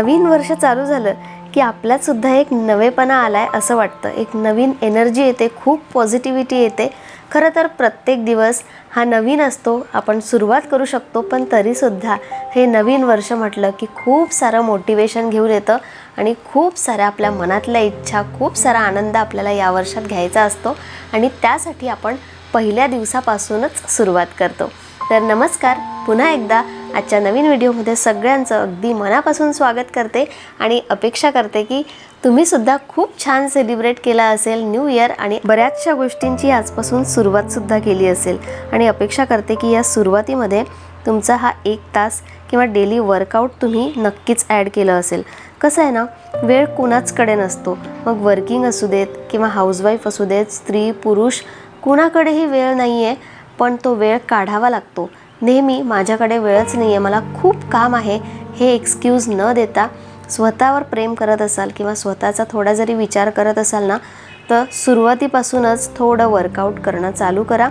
नवीन वर्ष चालू झालं की आपल्यात सुद्धा एक नवेपणा आलाय असं वाटतं. एक नवीन एनर्जी येते खूप पॉझिटिव्हिटी येते. खरं तर प्रत्येक दिवस हा नवीन असतो आपण सुरुवात करू शकतो पण तरीसुद्धा हे नवीन वर्ष म्हटलं की खूप सारं मोटिवेशन घेऊन येतं आणि खूप साऱ्या आपल्या मनातल्या इच्छा खूप सारा आनंद आपल्याला या वर्षात घ्यायचा असतो आणि त्यासाठी आपण पहिल्या दिवसापासूनच सुरुवात करतो. तर नमस्कार. पुन्हा एकदा आजच्या नवीन व्हिडिओमध्ये सगळ्यांचं अगदी मनापासून स्वागत करते आणि अपेक्षा करते की तुम्हीसुद्धा खूप छान सेलिब्रेट केला असेल न्यू इयर आणि बऱ्याचशा गोष्टींची आजपासून सुरुवातसुद्धा केली असेल. आणि अपेक्षा करते की या सुरुवातीमध्ये तुमचा हा एक तास किंवा डेली वर्कआउट तुम्ही नक्कीच ॲड केलं असेल. कसं आहे ना वेळ कुणाचकडे नसतो. मग वर्किंग असू देत किंवा हाऊसवाईफ असू देत स्त्री पुरुष कुणाकडेही वेळ नाही आहे पण तो वेळ काढावा लागतो. नेहमी माझ्याकडे वेळच नाही आहे मला खूप काम आहे. हे एक्सक्यूज न देता स्वतःवर प्रेम करत असाल किंवा स्वतःचा थोडा जरी विचार करत असाल ना तर सुरुवातीपासूनच थोडं वर्कआउट करणं चालू करा.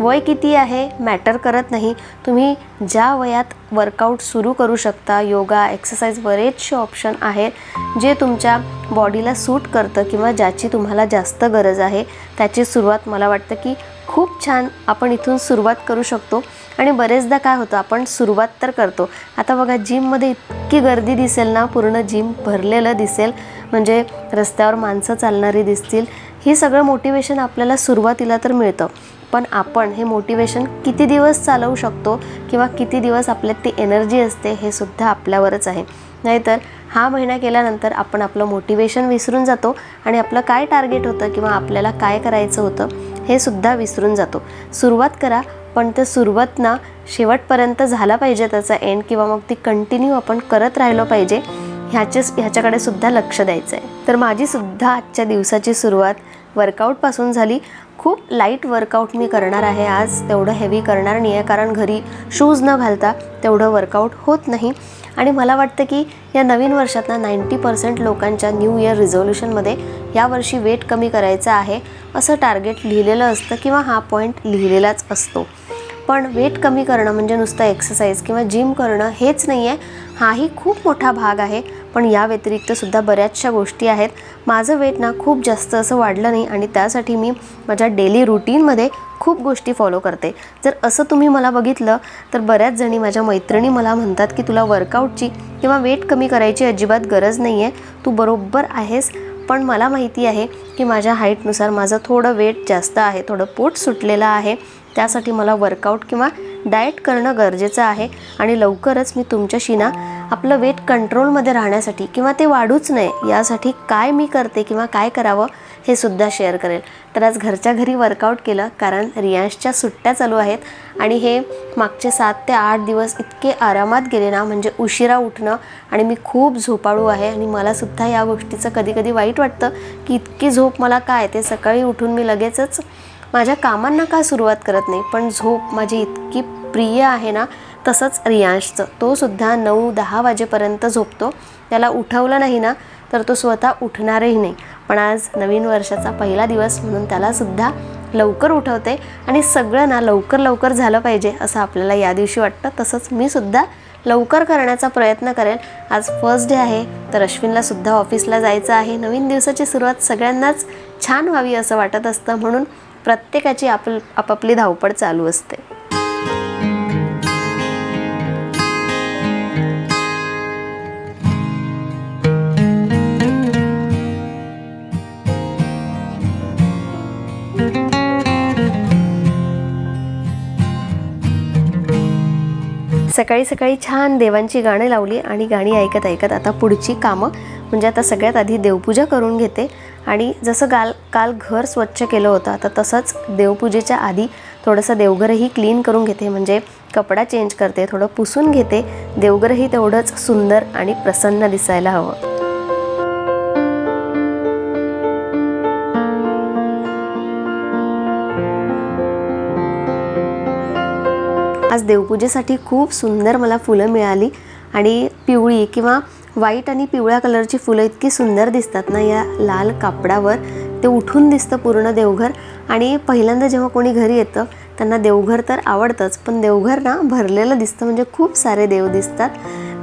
वय किती आहे? मॅटर करत नाही. तुम्ही ज्या वयात वर्कआउट सुरू करू शकता योगा एक्सरसाइज बरेचसे ऑप्शन आहेत जे तुमच्या बॉडीला सूट करतं किंवा ज्याची तुम्हाला जास्त गरज आहे. त्याची सुरुवात मला वाटतं की खूप छान आपण इथून सुरुवात करू शकतो. आणि बरेचदा काय होतं आपण सुरुवात तर करतो. आता बघा जिममध्ये इतकी गर्दी दिसेल ना पूर्ण जिम भरलेलं दिसेल. म्हणजे रस्त्यावर माणसं चालणारी दिसतील. हे सगळं मोटिवेशन आपल्याला सुरुवातीला तर मिळतं. पण आपण हे मोटिवेशन किती दिवस चालवू शकतो किंवा किती दिवस आपल्यात ती एनर्जी असते हे सुद्धा आपल्यावरच आहे. नाहीतर हा महिना केल्यानंतर आपण आपलं मोटिवेशन विसरून जातो. आणि आपलं काय टार्गेट होतं किंवा आपल्याला काय करायचं होतं हे सुद्धा विसरून जातो. सुरुवात करा पण ते सुरुवात ना शेवटपर्यंत झाला पाहिजे त्याचा एंड किंवा मग ती कंटिन्यू आपण करत राहिलो पाहिजे ह्याचेच ह्याच्याकडे सुद्धा लक्ष द्यायचं आहे तर माझी सुद्धा आजच्या दिवसाची सुरुवात वर्कआउटपासून झाली. खूप लाइट वर्कआउट मी करणार आहे आज तेवढं हेवी करणार नाही आहे कारण घरी शूज न घालता तेवढं वर्कआउट होत नाही. आणि मला वाटतं की या नवीन वर्षात ना नाईंटी पर्सेंट लोकांच्या न्यू इयर रिझोल्युशनमध्ये यावर्षी वेट कमी करायचं आहे असं टार्गेट लिहिलेलं असतं किंवा हा पॉईंट लिहिलेलाच असतो. पण वेट कमी करणं म्हणजे नुसतं एक्सरसाइज किंवा जिम करणं हेच नाही आहे हाही खूप मोठा भाग आहे. पण या व्यतिरिक्तसुद्धा बऱ्याचशा गोष्टी आहेत. माझं वेट ना खूप जास्त असं वाढलं नाही आणि त्यासाठी मी माझ्या डेली रुटीनमध्ये खूप गोष्टी फॉलो करते. जर असं तुम्ही मला बघितलं तर बऱ्याच जणी माझ्या मैत्रिणी मला म्हणतात की तुला वर्कआउटची किंवा वेट कमी करायची अजिबात गरज नाही आहे तू बरोबर आहेस पण मला माहिती आहे की माझ्या हाईटनुसार माझं थोडं वेट जास्त आहे थोडं पोट सुटलेलं आहे. त्यासाठी मला वर्कआउट किंवा डाएट करणं गरजेचं आहे आणि लवकरच मी तुमच्याशी ना आपलं वेट कंट्रोलमध्ये राहण्यासाठी किंवा ते वाढूच नये यासाठी काय मी करते किंवा काय करावं हे सुद्धा शेअर करेल. तर आज घरच्या घरी वर्कआउट केलं कारण रियांशच्या सुट्ट्या चालू आहेत आणि हे मागचे सात ते आठ दिवस इतके आरामात गेले ना म्हणजे उशिरा उठणं आणि मी खूप झोपाळू आहे आणि मलासुद्धा या गोष्टीचं कधी कधी वाईट वाटतं की इतकी झोप मला काय? ते सकाळी उठून मी लगेचच माझ्या कामांना का सुरुवात करत नाही? पण झोप माझी इतकी प्रिय आहे ना तसंच रियांशचं. तो सुद्धा नऊ दहा वाजेपर्यंत झोपतो. त्याला उठवलं नाही ना तर तो स्वतः उठणारही नाही. पण आज नवीन वर्षाचा पहिला दिवस म्हणून त्यालासुद्धा लवकर उठवते आणि सगळं ना लवकर लवकर झालं पाहिजे असं आपल्याला या दिवशी वाटतं. तसंच मी सुद्धा लवकर करण्याचा प्रयत्न करेल. आज फर्स्ट डे आहे तर अश्विनलासुद्धा ऑफिसला जायचं आहे. नवीन दिवसाची सुरुवात सगळ्यांनाच छान व्हावी असं वाटत असतं. म्हणून प्रत्येकाची आप आपापली धावपळ चालू असते. सकाळी सकाळी छान देवांची गाणी लावली आणि गाणी ऐकत ऐकत आता पुढची कामं. म्हणजे आता सगळ्यात आधी देवपूजा करून घेते. आणि जसं काल काल घर स्वच्छ केलं होतं आता तसंच देवपूजेच्या आधी थोडंसं देवघरही क्लीन करून घेते. म्हणजे कपडा चेंज करते थोडं पुसून घेते. देवघरही तेवढंच सुंदर आणि प्रसन्न दिसायला हवं. आज देवपूजेसाठी खूप सुंदर मला फुलं मिळाली. आणि पिवळी किंवा व्हाईट आणि पिवळ्या कलरची फुलं इतकी सुंदर दिसतात ना या लाल कापडावर. ते उठून दिसतं पूर्ण देवघर. आणि पहिल्यांदा जेव्हा कोणी घरी येतं त्यांना देवघर तर आवडतंच पण देवघर ना भरलेलं दिसतं म्हणजे खूप सारे देव दिसतात.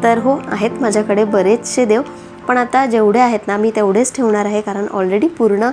तर हो आहेत माझ्याकडे बरेचसे देव. पण आता जेवढे आहेत ना मी तेवढेच ठेवणार आहे कारण ऑलरेडी पूर्ण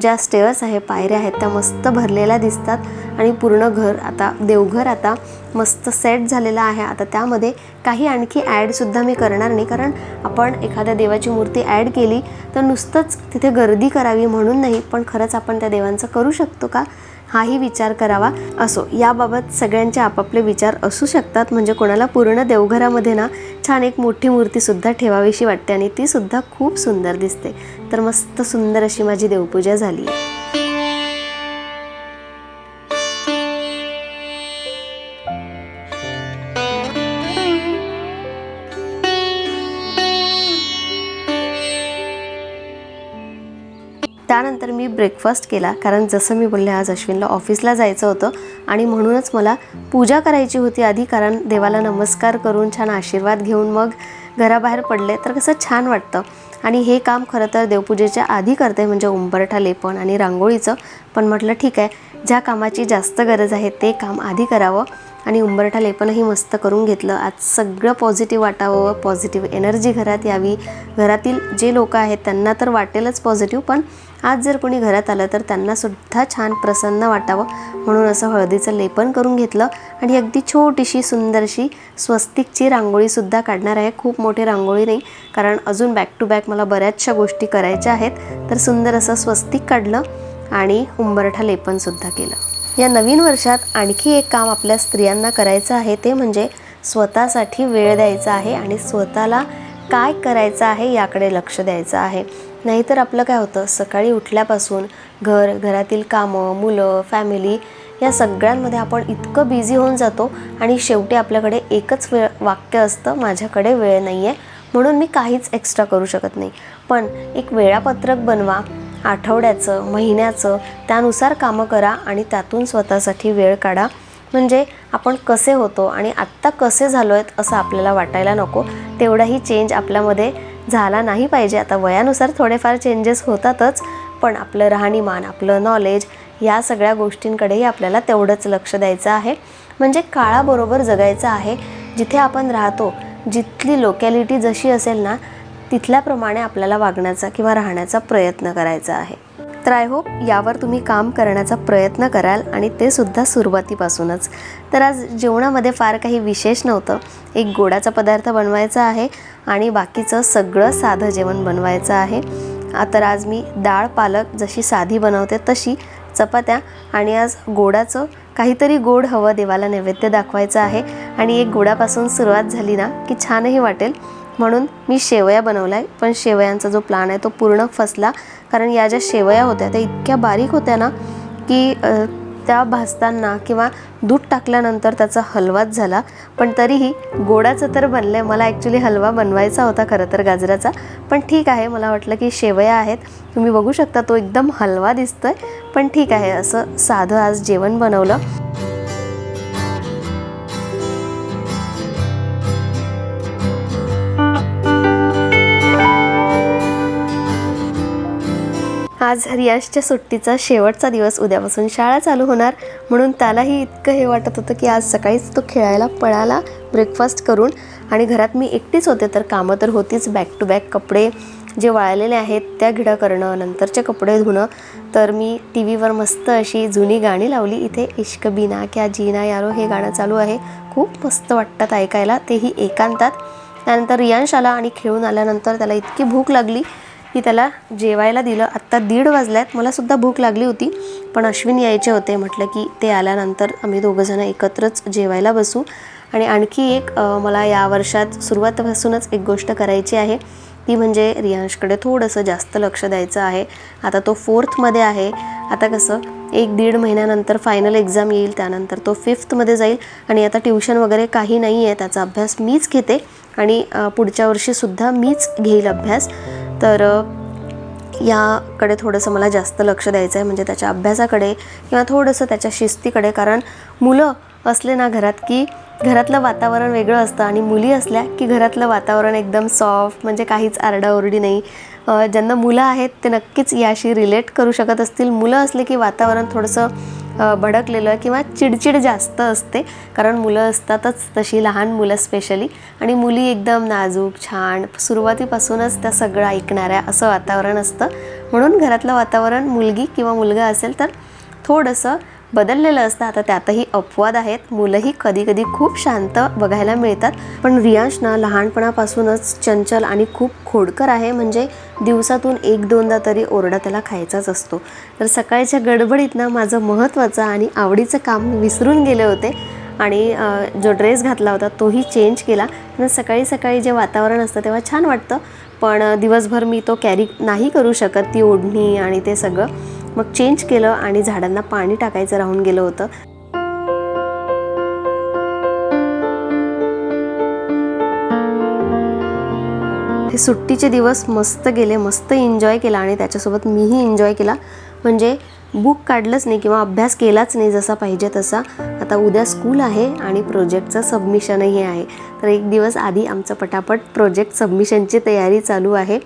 ज्या स्टेअर्स आहे पायऱ्या आहेत त्या मस्त भरलेल्या दिसतात. आणि पूर्ण घर आता देवघर आता मस्त सेट झालेला आहे. आता त्यामध्ये काही आणखी ॲडसुद्धा मी करणार नाही. कारण आपण एखाद्या देवाची मूर्ती ॲड केली तर नुसतंच तिथे गर्दी करावी म्हणून नाही पण खरंच आपण त्या देवांचं करू शकतो का? हाही विचार करावा. असो याबाबत सगळ्यांचे आपापले विचार असू शकतात. म्हणजे कोणाला पूर्ण देवघरामध्ये ना छान एक मोठी मूर्तीसुद्धा ठेवावीशी वाटते आणि तीसुद्धा खूप सुंदर दिसते. तर मस्त सुंदर अशी माझी देवपूजा झाली आहे त्यानंतर मी ब्रेकफास्ट केला. कारण जसं मी बोलले आज अश्विनला ऑफिसला जायचं होतं आणि म्हणूनच मला पूजा करायची होती आधी कारण देवाला नमस्कार करून छान आशीर्वाद घेऊन मग घराबाहेर पडले. तर कसं छान वाटतं. आणि हे काम खरं तर देवपूजेच्या आधी करते म्हणजे उंबरठा लेपण आणि रांगोळीचं. पण म्हटलं ठीक आहे ज्या कामाची जास्त गरज आहे ते काम आधी करावं. आणि उंबरठा लेपनही मस्त करून घेतलं. आज सगळं पॉझिटिव्ह वाटावं पॉझिटिव्ह एनर्जी घरात यावी. घरातील जे लोक आहेत त्यांना तर वाटेलच पॉझिटिव्ह पण आज जर कोणी घरात आलं तर त्यांनासुद्धा छान प्रसन्न वाटावं. म्हणून असं हळदीचं लेपन करून घेतलं. आणि अगदी छोटीशी सुंदरशी स्वस्तिकची रांगोळीसुद्धा काढणार आहे. खूप मोठी रांगोळी नाही कारण अजून बॅक टू बॅक मला बऱ्याचशा गोष्टी करायच्या आहेत. तर सुंदर असं स्वस्तिक काढलं आणि उंबरठा लेपनसुद्धा केलं. या नवीन वर्षात आणखी एक काम आपल्या स्त्रियांना करायचं आहे ते म्हणजे स्वतःसाठी वेळ द्यायचा आहे. आणि स्वतःला काय करायचं आहे याकडे लक्ष द्यायचं आहे. नाहीतर आपलं काय होतं सकाळी उठल्यापासून घर घरातील कामं मुलं फॅमिली या सगळ्यांमध्ये आपण इतकं बिझी होऊन जातो आणि शेवटी आपल्याकडे एकच वेळ वाक्य असतं माझ्याकडे वेळ नाही आहे म्हणून मी काहीच एक्स्ट्रा करू शकत नाही. पण एक वेळापत्रक बनवा आठवड्याचं महिन्याचं त्यानुसार कामं करा आणि त्यातून स्वतःसाठी वेळ काढा. म्हणजे आपण कसे होतो आणि आत्ता कसे झालो आहेत असं आपल्याला वाटायला नको. तेवढाही चेंज आपल्यामध्ये झाला नाही पाहिजे. आता वयानुसार थोडेफार चेंजेस होतातच पण आपलं राहणीमान आपलं नॉलेज या सगळ्या गोष्टींकडेही आपल्याला तेवढंच लक्ष द्यायचं आहे. म्हणजे काळाबरोबर जगायचं आहे. जिथे आपण राहतो जिथली लोकॅलिटी जशी असेल ना तिथल्याप्रमाणे आपल्याला वागण्याचा किंवा राहण्याचा प्रयत्न करायचा आहे. तर आय होप यावर तुम्ही काम करण्याचा प्रयत्न कराल आणि ते सुद्धा सुरुवातीपासूनच. तर आज जेवणामध्ये फार काही विशेष नव्हतं. एक गोडाचा पदार्थ बनवायचा आहे आणि बाकीचं सगळं साधं जेवण बनवायचं आहे. आता तर आज मी डाळ पालक जशी साधी बनवते तशी चपात्या आणि आज गोडाचं काहीतरी गोड हवं देवाला नैवेद्य दाखवायचं आहे. आणि एक गोडापासून सुरुवात झाली ना की छानही वाटेल. म्हणून मी शेवया बनवल्या. पण शेवयांचा जो प्लान आहे तो पूर्ण फसला. कारण या ज्या शेवया होत्या त्या इतक्या बारीक होत्या ना की त्या भाजताना किंवा दूध टाकल्यानंतर त्याचा हलवाच झाला. पण तरीही गोडाचं तर बनलं आहे मला ॲक्च्युली हलवा बनवायचा होता खरं तर गाजराचा. पण ठीक आहे मला वाटलं की शेवया आहेत. तुम्ही बघू शकता तो एकदम हलवा दिसतोय. पण ठीक आहे असं साधं आज जेवण बनवलं. आज रियाजच्या सुट्टीचा शेवटचा दिवस उद्यापासून शाळा चालू होणार. म्हणून त्यालाही इतकं हे वाटत होतं की आज सकाळीच तो खेळायला पळाला ब्रेकफास्ट करून. आणि घरात मी एकटीच होते तर कामं तर होतीच. बॅक टू बॅक कपडे जे वाळलेले आहेत त्या घिडं करणं नंतरचे कपडे धुणं. तर मी टी व्हीवर मस्त अशी जुनी गाणी लावली. इथे इश्क बिना क्या जीना यारो हे गाणं चालू आहे. खूप मस्त वाटतात ऐकायला. तेही एकांतात. त्यानंतर रियांश आला आणि खेळून आल्यानंतर त्याला इतकी भूक लागली. की त्याला जेवायला दिलं. आत्ता दीड वाजल्यात. आहेत मलासुद्धा भूक लागली होती. पण अश्विन यायचे होते. म्हटलं की ते आल्यानंतर आम्ही दोघंजणं एकत्रच जेवायला बसू. आणि आणखी एक मला या वर्षात सुरुवातीपासूनच एक गोष्ट करायची आहे. ती म्हणजे रियांशकडे थोडंसं जास्त लक्ष द्यायचं आहे. आता तो फोर्थमध्ये आहे. आता कसं एक दीड महिन्यानंतर फायनल एक्झाम येईल. त्यानंतर तो फिफ्थमध्ये जाईल. आणि आता ट्युशन वगैरे काही नाही आहे त्याचा अभ्यास मीच घेते. आणि पुढच्या वर्षीसुद्धा मीच घेईल अभ्यास. तर याकडे थोडंसं मला जास्त लक्ष द्यायचं आहे म्हणजे त्याच्या अभ्यासाकडे किंवा थोडंसं त्याच्या शिस्तीकडे. कारण मुलं असले ना घरात की घरातलं वातावरण वेगळं असतं आणि मुली असल्या की घरातलं वातावरण एकदम सॉफ्ट म्हणजे काहीच आरडाओरडी नाही. ज्यांना मुलं आहेत ते नक्कीच याशी रिलेट करू शकत असतील. मुलं असले की वातावरण थोडंसं भडकलेलं किंवा चिडचिड जास्त असते. कारण मुलं असतातच तशी लहान मुलं स्पेशली आणि मुली एकदम नाजूक छान सुरुवातीपासूनच त्या सगळं ऐकणाऱ्या असं वातावरण असतं. म्हणून घरातलं वातावरण मुलगी किंवा मुलगा असेल तर थोडंसं बदललेलं असतं. आता त्यातही अपवाद आहेत. मुलंही कधी कधी खूप शांत बघायला मिळतात. पण रियांश ना लहानपणापासूनच चंचल आणि खूप खोडकर आहे. म्हणजे दिवसातून एक दोनदा तरी ओरडा त्याला खायचाच असतो. तर सकाळच्या गडबडीत ना माझं महत्त्वाचं आणि आवडीचं काम विसरून गेले होते. आणि जो ड्रेस घातला होता तोही चेंज केला. आणि सकाळी सकाळी जे वातावरण असतं तेव्हा छान वाटतं. पण दिवसभर मी तो कॅरी नाही करू शकत. ती ओढणी आणि ते सगळं. मग चेंज केलं आणि झाडांना पाणी टाकायचं राहून गेलं होतं. हे सुट्टीचे दिवस मस्त गेले मस्त एन्जॉय केला आणि त्याच्यासोबत मीही एन्जॉय केला. म्हणजे बुक काढलंच नाही किंवा अभ्यास केलाच नाही जसा पाहिजे तसा. आता उद्या स्कूल आहे आणि प्रोजेक्टचं सबमिशनही आहे. तर एक दिवस आधी आमचं पटापट प्रोजेक्ट सबमिशनची तयारी चालू आहे.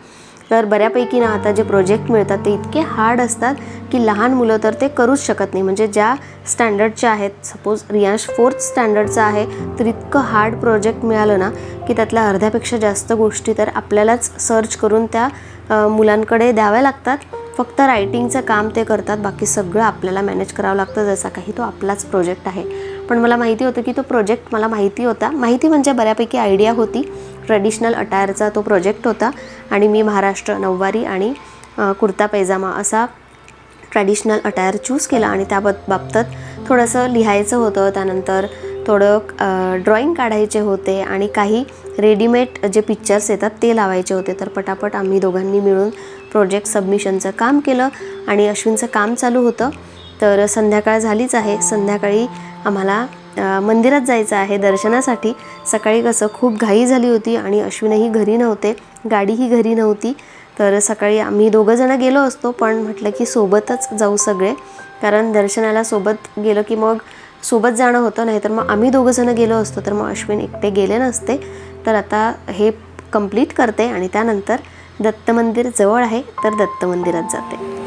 तर बऱ्यापैकी ना आता जे प्रोजेक्ट मिळतात ते इतके हार्ड असतात की लहान मुलं तर ते करूच शकत नाही. म्हणजे ज्या स्टँडर्डचे आहेत सपोज रियांश फोर्थ स्टँडर्डचा आहे तर इतकं हार्ड प्रोजेक्ट मिळालं ना की त्यातल्या अर्ध्यापेक्षा जास्त गोष्टी तर आपल्यालाच सर्च करून त्या मुलांकडे द्याव्या लागतात. फक्त रायटिंगचं काम ते करतात बाकी सगळं आपल्याला मॅनेज करावं लागतं जसा काही तो आपलाच प्रोजेक्ट आहे. पण मला माहिती होतं की तो प्रोजेक्ट मला माहिती होता. माहिती म्हणजे बऱ्यापैकी आयडिया होती. ट्रेडिशनल अटायरचा तो प्रोजेक्ट होता. आणि मी महाराष्ट्र नऊवारी आणि कुर्ता पैजामा असा ट्रॅडिशनल अटायर चूज केला आणि त्या बाबतीत थोडंसं लिहायचं होतं. त्यानंतर थोडं ड्रॉइंग काढायचे होते आणि काही रेडीमेड जे पिक्चर्स येतात ते लावायचे होते. तर पटापट आम्ही दोघांनी मिळून प्रोजेक्ट सबमिशनचं काम केलं आणि अश्विनचं काम चालू होतं. तर संध्याकाळ झालीच आहे. संध्याकाळी आम्हाला मंदिरात जायचं आहे दर्शनासाठी. सकाळी कसं खूप घाई झाली होती आणि अश्विनही घरी नव्हते गाडीही घरी नव्हती. तर सकाळी आम्ही दोघंजणं गेलो असतो पण म्हटलं की सोबतच जाऊ सगळे. कारण दर्शनाला सोबत गेलं की मग सोबत जाणं होतं नाहीतर मग आम्ही दोघंजणं गेलो असतो तर मग अश्विन एकटे गेले नसते. तर आता हे कंप्लीट करते आणि त्यानंतर दत्त मंदिर जवळ आहे तर दत्त मंदिरात जाते.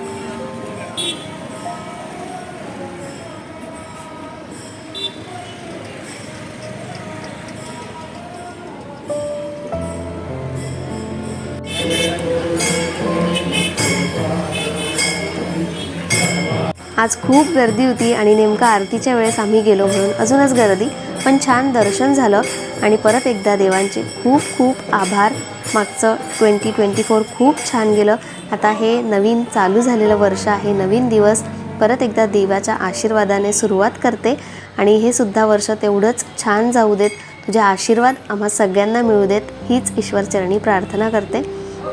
आज खूप गर्दी होती आणि नेमकं आरतीच्या वेळेस आम्ही गेलो म्हणून अजूनच गर्दी पण छान दर्शन झालं आणि परत एकदा देवांचे खूप खूप आभार. मागचं ट्वेंटी ट्वेंटी फोर खूप छान गेलं. आता हे नवीन चालू झालेलं वर्ष आहे नवीन दिवस. परत एकदा देवाच्या आशीर्वादाने सुरुवात करते आणि हे सुद्धा वर्ष तेवढंच छान जाऊ देत. तुझे आशीर्वाद आम्हा सगळ्यांना मिळू देत हीच ईश्वरचरणी प्रार्थना करते.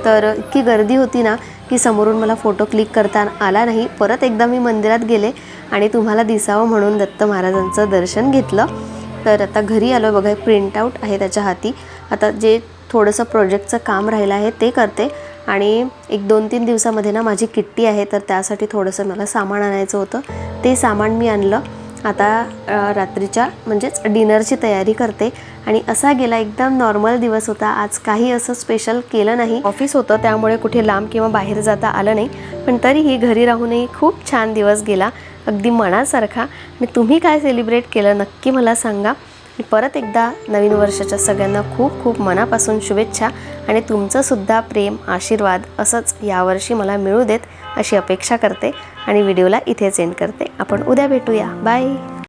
तर इतकी गर्दी होती ना की समोरून मला फोटो क्लिक करता आला नाही. परत एकदा मी मंदिरात गेले आणि तुम्हाला दिसावं म्हणून दत्त महाराजांचं दर्शन घेतलं. तर आता घरी आलो बघा प्रिंटआउट आहे त्याच्या हाती. आता जे थोडंसं प्रोजेक्टचं काम राहिलं आहे ते करते. आणि एक दोन तीन दिवसामध्ये ना माझी किट्टी आहे तर त्यासाठी थोडंसं मला सामान आणायचं होतं. ते सामान मी आणलं. आता रात्रीच्या म्हणजेच डिनरची तयारी करते. आणि असा गेला एकदम नॉर्मल दिवस होता. आज काही असं स्पेशल केलं नाही. ऑफिस होतं त्यामुळे कुठे लांब किंवा बाहेर जाता आलं नाही. पण तरीही घरी राहूनही खूप छान दिवस गेला. अगदी मनासारखा. आणि तुम्ही काय सेलिब्रेट केलं नक्की मला सांगा. परत एकदा नवीन वर्षाच्या सगळ्यांना खूप खूप मनापासून शुभेच्छा. आणि तुमचंसुद्धा प्रेम आशीर्वाद असंच यावर्षी मला मिळू देत अशी अपेक्षा करते. आणि व्हिडिओला इथेच एंड करते. आपण उद्या भेटूया. बाय